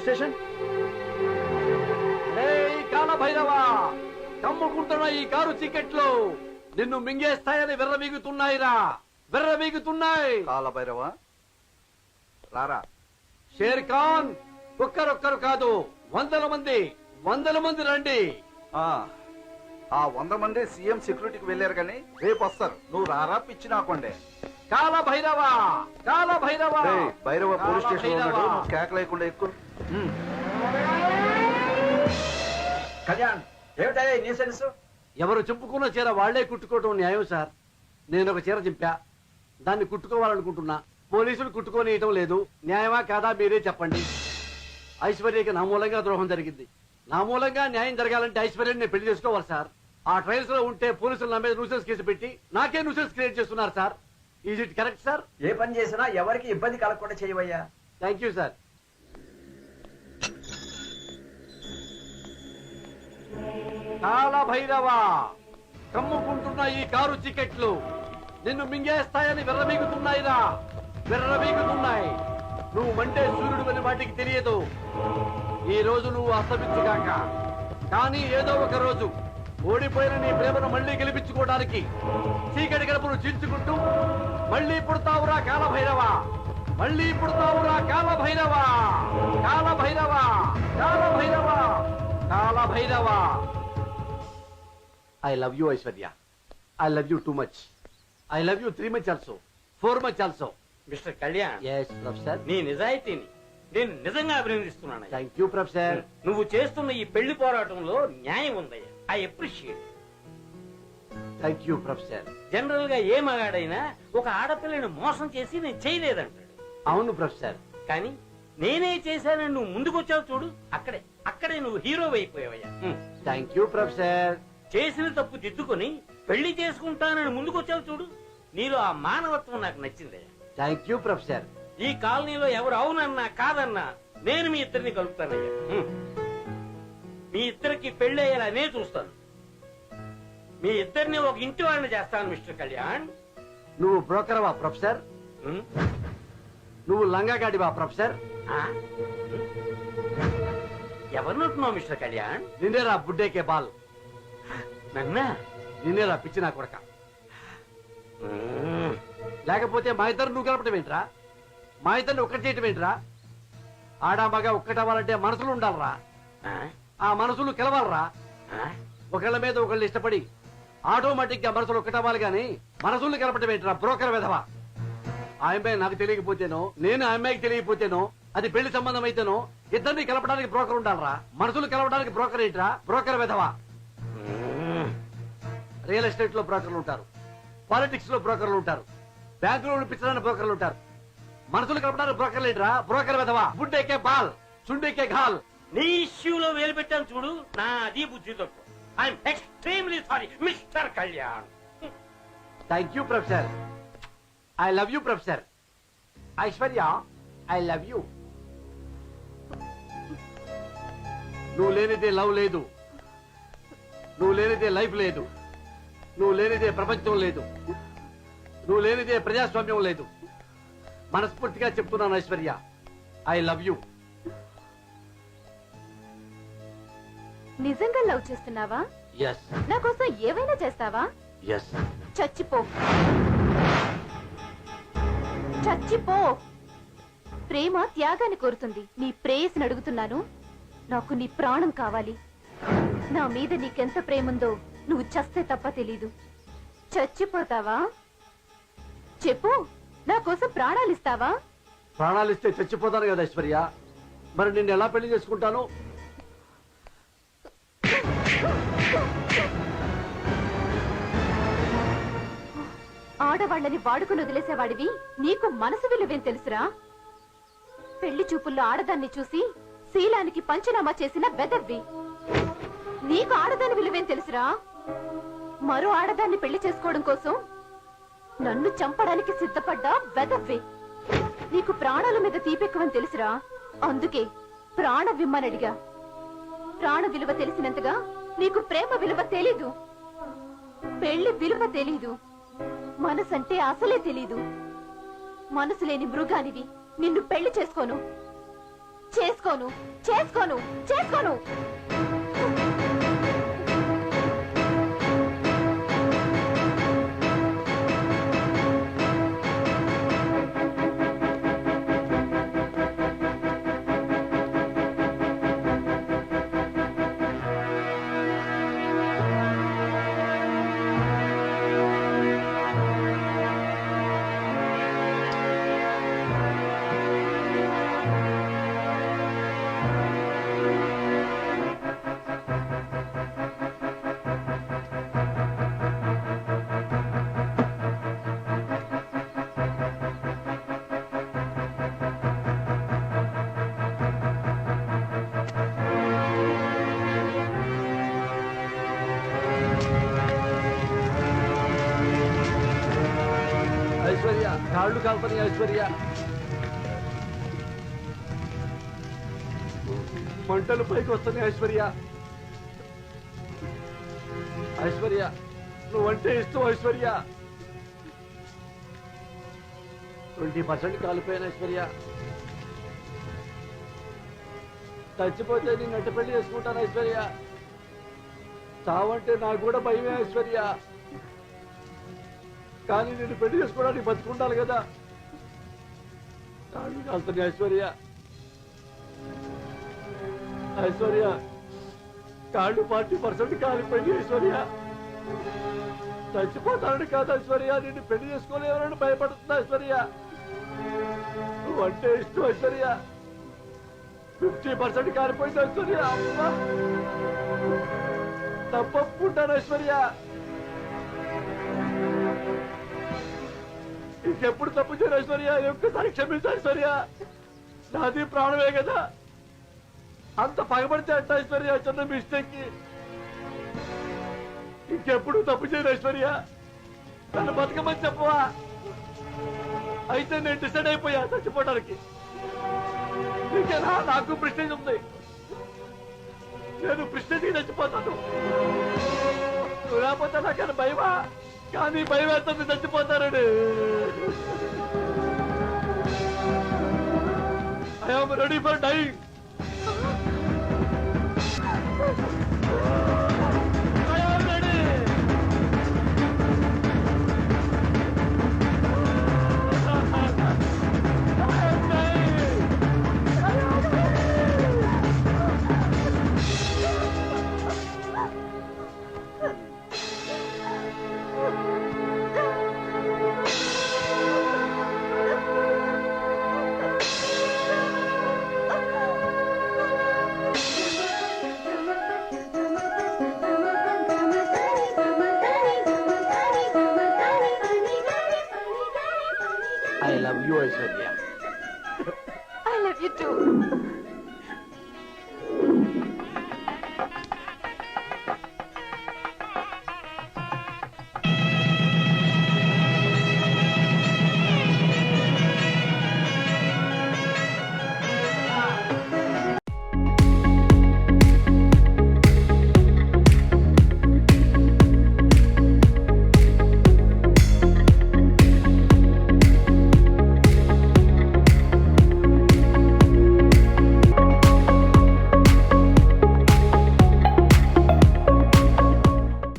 Police station? కాల భైరవ కమ్ముకుంటున్న ఈ car చీకెట్లు నిన్ను మింగేస్తాయని విర్రవీగుతున్నాయిరా. విర్రవీగుతున్నాయి. కాలభైరవ? రారా. షేర్ ఖాన్ ఒక్కరొక్కరు కాదు వందల మంది వందల మంది రండి. ఆ ఆ వంద మంది సీఎం సెక్యూరిటీకి వెళ్ళారు కానీ రేపు వస్తారు. నువ్వు రారా పిచ్చి నాకుండే. కాల భైరవ కాల భైరవ భైరవ పోలీస్ కాల స్టేషన్ ఉన్నాడు. భైరవ. నువ్వు కేక లేకుండా ఎక్కువ కళ్యాణ్ ఏమిటయ్యా నీ సెన్స్ ఎవరు చెప్పుకున్న చీర వాళ్ళే కుట్టుకోవటం న్యాయం సార్. నేను ఒక చీర చింపా. దాన్ని కుట్టుకోవాలనుకుంటున్నా. పోలీసులు కుట్టుకోనియటం లేదు. న్యాయమా కాదా మీరే చెప్పండి. ఐశ్వర్యకి నా మూలంగా ద్రోహం జరిగింది. నా మూలంగా న్యాయం జరగాలంటే ఐశ్వర్యని నేను పెళ్ళి చేసుకోవాలి సార్. ఆ ట్రయల్స్లో ఉంటే పోలీసులు నా మీద న్యూసెన్స్ కేసు పెట్టి నాకే న్యూసెన్స్ క్రియేట్ చేస్తున్నారు sir. Is it correct sir? ఏ పని చేసినా ఎవరికి ఇబ్బంది కలగకుండా చేయవయ్యా. Thank you sir. Kala Bhairava కమ్ముకుంటున్న ఈ కారు చికెట్లు నిన్ను మింగేస్తాయని విర్రమీగుతున్నాయిరా విర్రమీగుతున్నాయి నువ్వు మంటే సూర్యుడు అని వాటికి తెలియదు. ఈ రోజు నువ్వు అస్తమించుగాక కానీ ఏదో ఒక రోజు ఓడిపోయిన నీ ప్రేమను మళ్ళీ గెలిపించుకోవడానికి చీకటి గడపను చీల్చుకుంటూ మళ్ళీ పుడతావురా కాల భైరవ మళ్ళీ పుడతావురా Kala Bhairava Kala Bhairava I love you Aishwarya I love you two much I love you three much also four much also mister Kalyan yes professor నీ నిజాయితీని నేను నిజంగా అభినందిస్తున్నాను థ్యాంక్ యూ ప్రొఫెసర్ నువ్వు చేస్తున్న ఈ పెళ్ళి పోరాటంలో న్యాయం ఉందయ్యా. I appreciate thank you professor జనరల్గా ఏ మగాడైనా ఒక ఆడపిల్లని మోసం చేసి నేను చేయలేదంటాడు. అవును ప్రొఫెసర్ కానీ నేనే చేశానని నువ్వు ముందుకొచ్చావు చూడు అక్కడే అక్కడే నువ్వు హీరో అయిపోయావయ్యా. థ్యాంక్ యూ ప్రొఫెసర్ చేసిన తప్పు దిద్దుకొని పెళ్ళి చేసుకుంటానని ముందుకొచ్చావు చూడు. నీలో ఆ మానవత్వం నాకు నచ్చిందయ్యా. థ్యాంక్ యూ ప్రొఫెసర్ ఈ కాలనీలో ఎవరు అవునన్నా కాదన్నా నేను మీ ఇద్దరిని కలుపుతానయ్యా. మీ ఇద్దరికి పెళ్ళి అయ్యేలా నేను చూస్తాను. మీ ఇద్దరిని ఒక ఇంటి వాళ్ళని చేస్తాను మిస్టర్ కళ్యాణ్. నువ్వు బ్రోకర్వా ప్రొఫెసర్ హ్మ్? నువ్వు లంగాగాడివా ప్రొఫెసర్ ఆ? ఎవరినంటున్నావు మిస్టర్ కళ్యాణ్? నిన్నేరా బుడ్డేకే బాల్. నన్నా నిన్నేరా పిచ్చి నా కొడక. లేకపోతే మా ఇద్దరు నువ్వు కలపటం ఏంట్రా? మా ఇద్దరిని ఒక్కటి చేయటం ఏంట్రా? ఆడా మగ ఒక్కటవ్వాలంటే మనసులు ఉండాలరా. ఆ? మనసులు కలవాలరా? ఒకళ్ళ మీద ఒకళ్ళు ఇష్టపడి ఆటోమేటిక్గా మనసులు ఒక్కటవ్వాలి గాని మనసులు కలపటం ఏంట్రా? బ్రోకర్ విధవా. ఆ అమ్మాయి నాకు తెలియకపోతేనో నేను ఆ అమ్మాయికి తెలియకపోతేనో అది పెళ్ళి సంబంధం అయితేనో ఇద్దరిని కలపడానికి బ్రోకర్ ఉండాలరా. మనసులు కలపడానికి బ్రోకర్ ఏంట్రా? బ్రోకర్ విధవా. రియల్ ఎస్టేట్లో బ్రోకర్లు ఉంటారు. పాలిటిక్స్లో బ్రోకర్లు ఉంటారు. బ్యాంకులో పిచ్చడానికి బ్రోకర్లు ఉంటారు. మనసులు కలపడానికి బ్రోకర్లు ఏంట్రా? బ్రోకర్ విధవా? బుడ్డెక్కే బాల్ చుండెక్కే ఘాల్. నీ ఇష్యూలో వేలు పెట్టాను చూడు నా అది బుద్ధి తక్కువ I'm extremely sorry mister Kalyan. Thank you professor I love you professor Aishwarya I love you నువ్వు లేనిదే లవ్ లేదు. నువ్వు లేనిదే లైఫ్ లేదు. నువ్వు లేనిదే ప్రపంచం లేదు. నువ్వు లేనిదే ప్రజాస్వామ్యం లేదు. మనస్ఫూర్తిగా చెప్తున్నాను ఐశ్వర్య. I love you. నిజంగా లవ్ చేస్తున్నావా? ఎస్ నా కోసం ఏవైనా చేస్తావా? ఎస్ చచ్చిపో. చచ్చిపో. ప్రేమ త్యాగాన్ని కోరుతుంది. నీ ప్రేయస్ని అడుగుతున్నాను. నాకు నీ ప్రాణం కావాలి. నా మీద నీకెంత ప్రేముందో నువ్వు చస్తే తప్ప తెలీదు. చచ్చిపోతావా? చెప్పు నా కోసం ప్రాణాలు ఇస్తావా? ప్రాణాలు ఇస్తే చచ్చిపోతాను కదా ఐశ్వర్య. మరి నిన్ను ఎలా పెళ్ళి చేసుకుంటాను? ఆడవాళ్ళని వాడుకుని వదిలేసేవాడివి నీకు మనసు విలువేం తెలుసురా? పెళ్ళి చూపుల్లో ఆడదాన్ని చూసి శీలానికి పంచనామా చేసిన బెదవ్వి నీకు ఆడదాని విలువేం తెలుసురా? మరో ఆడదాన్ని పెళ్ళి చేసుకోవడం కోసం నన్ను చంపడానికి సిద్ధపడ్డా వెదవ్వి. నీకు ప్రాణాల మీద తీపెక్కువని తెలుసురా? అందుకే ప్రాణ విమ్మనడిగా ప్రాణ విలువ తెలిసినంతగా నీకు ప్రేమ విలువ తెలీదు. పెళ్ళి విలువ తెలీదు. మనసంటే అసలే తెలీదు. మనసు లేని మృగానివి నిన్ను పెళ్ళి చేసుకోను. చేసుకోను. చేసుకోను. చేసుకోను. కాళ్ళు కాల్పని ఐశ్వర్య. మంటలు పైకి వస్తున్నాయి ఐశ్వర్య. ఐశ్వర్య నువ్వంటే ఇష్టం ఐశ్వర్య. ట్వంటీ పర్సెంట్ కాలిపోయాను ఐశ్వర్య. చచ్చిపోతే నేను నెట్ట పెళ్ళి చేసుకుంటాను ఐశ్వర్య? చావంటే నాకు కూడా భయమే ఐశ్వర్య. కానీ నేను పెళ్ళి చేసుకోవడానికి బతుకుండాలి కదా. అంతని ఐశ్వర్య. ఐశ్వర్య కాళ్ళు ఫార్టీ పర్సెంట్ కాలిపోయింది ఐశ్వర్య. చచ్చిపోతానని కాదు ఐశ్వర్య. నిన్ను పెళ్ళి చేసుకోలేవరని భయపడుతుంది ఐశ్వర్య? నువ్వంటే ఇష్టం ఐశ్వర్య. ఫిఫ్టీ పర్సెంట్ కాలిపోయింది ఐశ్వర్య. అమ్మా తప్పప్పుంటాను ఐశ్వర్య. ఇంకెప్పుడు తప్పు చేయరు ఐశ్వర్య ఒక్కసారి క్షమించు ఐశ్వర్య నాది ప్రాణమే కదా. అంత పగబడితే అంట ఐశ్వర్య చిన్న మిస్టేక్ ఇంకెప్పుడు తప్పు చేయరు ఐశ్వర్య. నన్ను బతకమని చెప్పవా? అయితే నేను డిసైడ్ అయిపోయా చచ్చిపోవడానికి. ఇంకేనా నాకు ప్రిస్టేజ్ ఉంది. నేను ప్రిస్టేజ్కి చచ్చిపోతాను. నువ్వు లేకపోతే నాకన్నా భయమా? కానీ భయం వేస్తుంది చచ్చిపోతారని I am ready for dying I